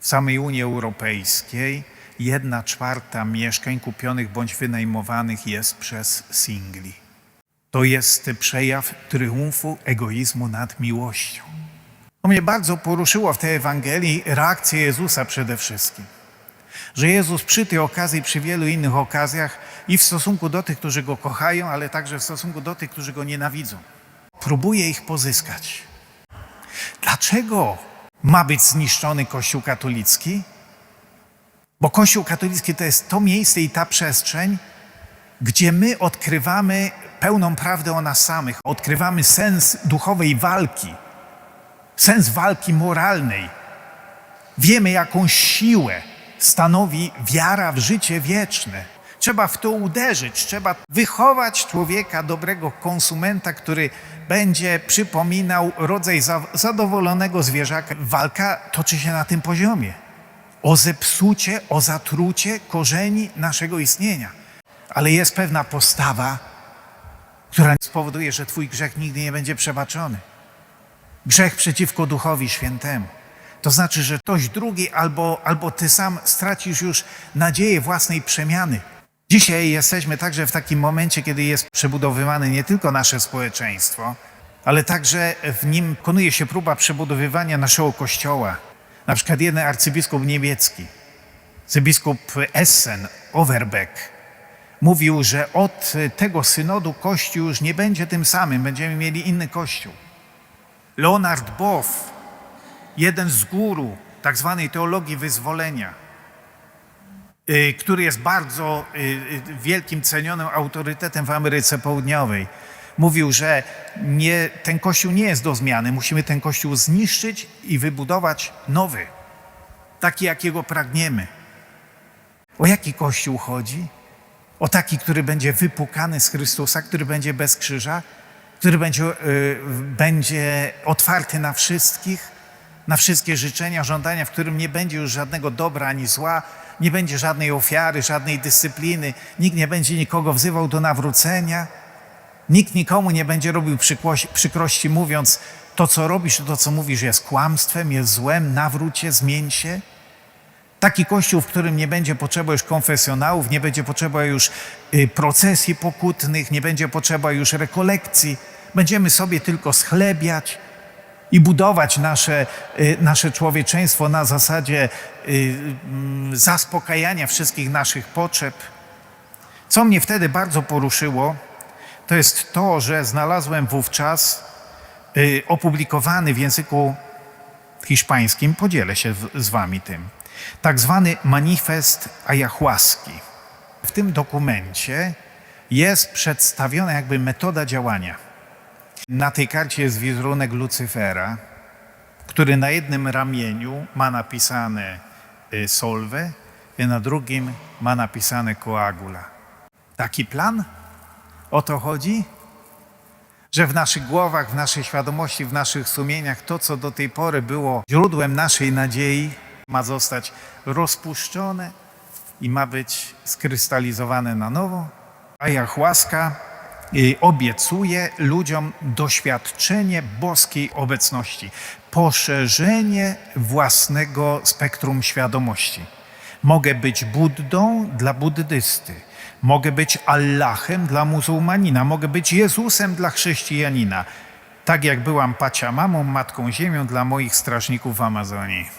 W samej Unii Europejskiej jedna czwarta mieszkań kupionych bądź wynajmowanych jest przez singli. To jest przejaw triumfu egoizmu nad miłością. To mnie bardzo poruszyło w tej Ewangelii reakcja Jezusa przede wszystkim. Że Jezus przy tej okazji, przy wielu innych okazjach i w stosunku do tych, którzy Go kochają, ale także w stosunku do tych, którzy Go nienawidzą, próbuje ich pozyskać. Dlaczego ma być zniszczony Kościół katolicki? Bo Kościół katolicki to jest to miejsce i ta przestrzeń, gdzie my odkrywamy pełną prawdę o nas samych, odkrywamy sens duchowej walki, sens walki moralnej. Wiemy, jaką siłę stanowi wiara w życie wieczne. Trzeba w to uderzyć, trzeba wychować człowieka, dobrego konsumenta, który będzie przypominał rodzaj za- zadowolonego zwierzaka. Walka toczy się na tym poziomie. O zepsucie, o zatrucie korzeni naszego istnienia. Ale jest pewna postawa, która spowoduje, że Twój grzech nigdy nie będzie przebaczony. Grzech przeciwko Duchowi Świętemu. To znaczy, że ktoś drugi albo, albo Ty sam stracisz już nadzieję własnej przemiany. Dzisiaj jesteśmy także w takim momencie, kiedy jest przebudowywane nie tylko nasze społeczeństwo, ale także w nim konuje się próba przebudowywania naszego kościoła. Na przykład jeden arcybiskup niemiecki, arcybiskup Essen, Overbeck, mówił, że od tego synodu Kościół już nie będzie tym samym, będziemy mieli inny Kościół. Leonard Boff, jeden z guru tak zwanej teologii wyzwolenia, który jest bardzo y, y, wielkim, cenionym autorytetem w Ameryce Południowej, mówił, że nie, ten Kościół nie jest do zmiany, musimy ten Kościół zniszczyć i wybudować nowy, taki jakiego pragniemy. O jaki Kościół chodzi? O taki, który będzie wypukany z Chrystusa, który będzie bez krzyża, który będzie, y, będzie otwarty na wszystkich, na wszystkie życzenia, żądania, w którym nie będzie już żadnego dobra ani zła, nie będzie żadnej ofiary, żadnej dyscypliny, nikt nie będzie nikogo wzywał do nawrócenia, nikt nikomu nie będzie robił przykrości, mówiąc: To, co robisz, to, co mówisz, jest kłamstwem, jest złem, nawróć się, zmień się. Taki kościół, w którym nie będzie potrzeba już konfesjonałów, nie będzie potrzeba już y, procesji pokutnych, nie będzie potrzeba już rekolekcji. Będziemy sobie tylko schlebiać i budować nasze, y, nasze człowieczeństwo na zasadzie y, mm, zaspokajania wszystkich naszych potrzeb. Co mnie wtedy bardzo poruszyło, to jest to, że znalazłem wówczas y, opublikowany w języku hiszpańskim, podzielę się z wami tym, tak zwany manifest ayahuaski. W tym dokumencie jest przedstawiona jakby metoda działania. Na tej karcie jest wizerunek Lucyfera, który na jednym ramieniu ma napisane y, solve, a na drugim ma napisane coagula. Taki plan? O to chodzi? Że w naszych głowach, w naszej świadomości, w naszych sumieniach to, co do tej pory było źródłem naszej nadziei, ma zostać rozpuszczone i ma być skrystalizowane na nowo. Ayahuasca y, obiecuje ludziom doświadczenie boskiej obecności, poszerzenie własnego spektrum świadomości. Mogę być Buddą dla buddysty, mogę być Allahem dla muzułmanina, mogę być Jezusem dla chrześcijanina, tak jak byłam Paciamamą, Matką Ziemią dla moich strażników w Amazonii.